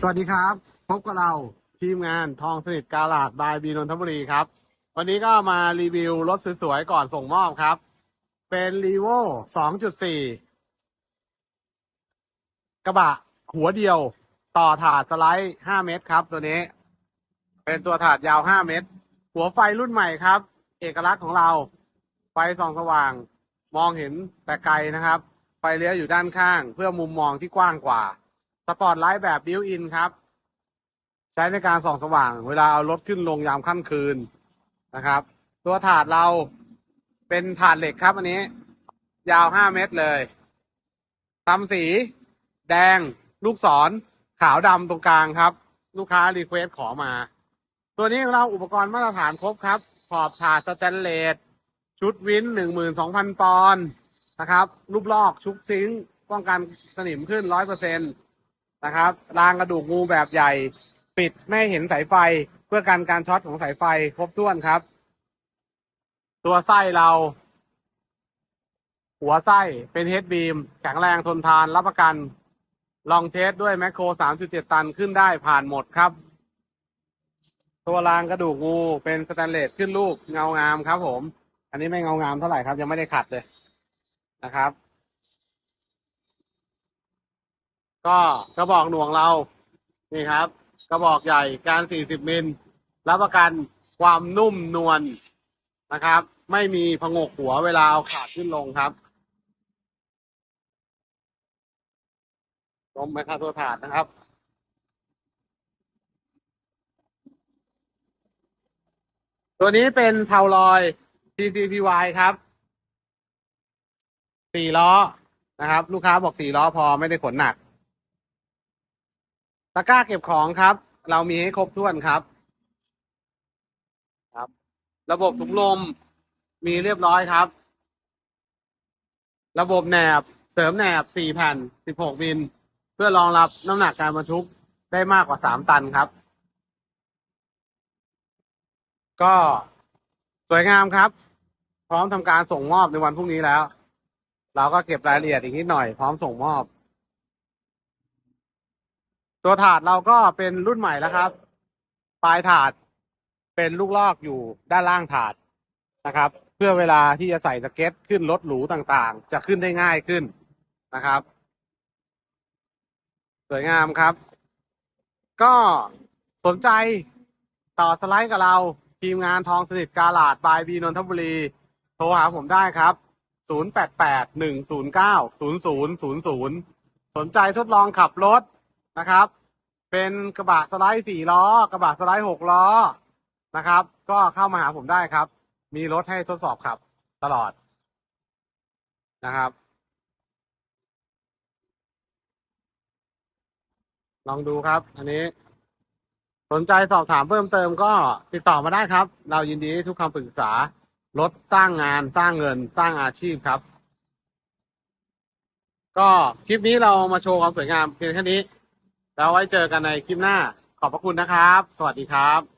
สวัสดีครับ พบกับเราทีมงานทองสนิทกาลาดบายบีนนทบุรีครับ วันนี้ก็มารีวิวรถสวยๆ ก่อนส่งมอบครับ เป็นรีโว2.4 กระบะหัวเดียวต่อถาดสไลด์5เมตรครับ ตัวนี้ เป็นตัวถาดยาว 5 เมตร หัวไฟรุ่นใหม่ครับ เอกลักษณ์ของเรา ไฟส่องสว่างมองเห็นแต่ไกลนะครับ ไฟเลี้ยวอยู่ด้านข้าง เพื่อมุมมองที่กว้างกว่า สปอร์ตไลท์แบบบิวอินครับ ใช้ในการส่องสว่าง เวลาเอารถขึ้นลงยามค่ำคืนนะครับ ตัวถาดเราเป็นถาดเหล็กครับ อันนี้ ยาว5เมตรเลยทำสี แดง ลูกศร ขาวดำตรงกลางครับ ลูกค้ารีเควสขอมา ตัวนี้เราอุปกรณ์มาตรฐานครบครับ ขอบถาดสแตนเลสชุดวินหนึ่งหมื่นสองพันปอนด์นะครับ รูปลอกชุกซิงค์ป้องกันสนิมขึ้นร้อยเปอร์เซ็นต์ นะครับรางกระดูกงูแบบใหญ่ ปิดไม่ให้เห็นสายไฟเพื่อการการช็อตของสายไฟครบถ้วนครับ ตัวไส้เรา หัวไส้เป็นเฮดบีมแข็งแรงทนทานรับประกัน ลองเทสด้วยแมคโคร 3.7 ตันขึ้นได้ผ่านหมดครับ ตัวรางกระดูกงูเป็นสแตนเลสขึ้นลูกเงางามครับผม อันนี้ไม่เงางามเท่าไหร่ครับ ยังไม่ได้ขัดเลยนะครับ ก็กระบอกหน่วงเรานี่ครับ กระบอกใหญ่การ 40 มิลรับประกันความนุ่มนวลนะครับ ไม่มีผงกหัวเวลาเอาขาดขึ้นลงครับลมไปค่าตัวถาดนะครับตัวนี้เป็นเทาลอย TCPY ครับ สี่ล้อนะครับ ลูกค้าบอกสี่ล้อพอไม่ได้ขนหนัก ตะกร้าเก็บของครับ เรามีให้ครบถ้วนครับ ครับ ระบบถุงลมมีเรียบร้อยครับ ระบบแหนบ เสริมแหนบสี่แผ่นสิบหกมิล เพื่อรองรับน้ำหนักการบรรทุกได้มากกว่าสามตันครับ ก็สวยงามครับ พร้อมทำการส่งมอบในวันพรุ่งนี้แล้ว เราก็เก็บรายละเอียดอีกนิดหน่อยพร้อมส่งมอบ ตัวถาดเราก็เป็นรุ่นใหม่แล้วครับ ปลายถาดเป็นลูกลอกอยู่ด้านล่างถาดนะครับ เพื่อเวลาที่จะใส่สเก็ตขึ้นรถหรูต่างๆ จะขึ้นได้ง่ายขึ้นนะครับ สวยงามครับ ก็สนใจต่อสไลด์กับเราทีมงานทองสนิทกาลาดบายบีนนทบุรี โทรหาผมได้ครับ 0881090000 สนใจทดลองขับรถ นะครับ เป็นกระบะสไลด์สี่ล้อ กระบะสไลด์หกล้อนะครับ ก็เข้ามาหาผมได้ครับ มีรถให้ทดสอบขับตลอดนะครับ ลองดูครับ อันนี้ สนใจสอบถามเพิ่มเติมก็ติดต่อมาได้ครับ เรายินดีให้ทุกคำปรึกษาลดสร้างงานสร้างเงินสร้างอาชีพครับ ก็คลิปนี้เรามาโชว์ความสวยงามเพียงแค่นี้ แล้วไว้เจอกันในคลิปหน้า ขอบพระคุณนะครับ สวัสดีครับ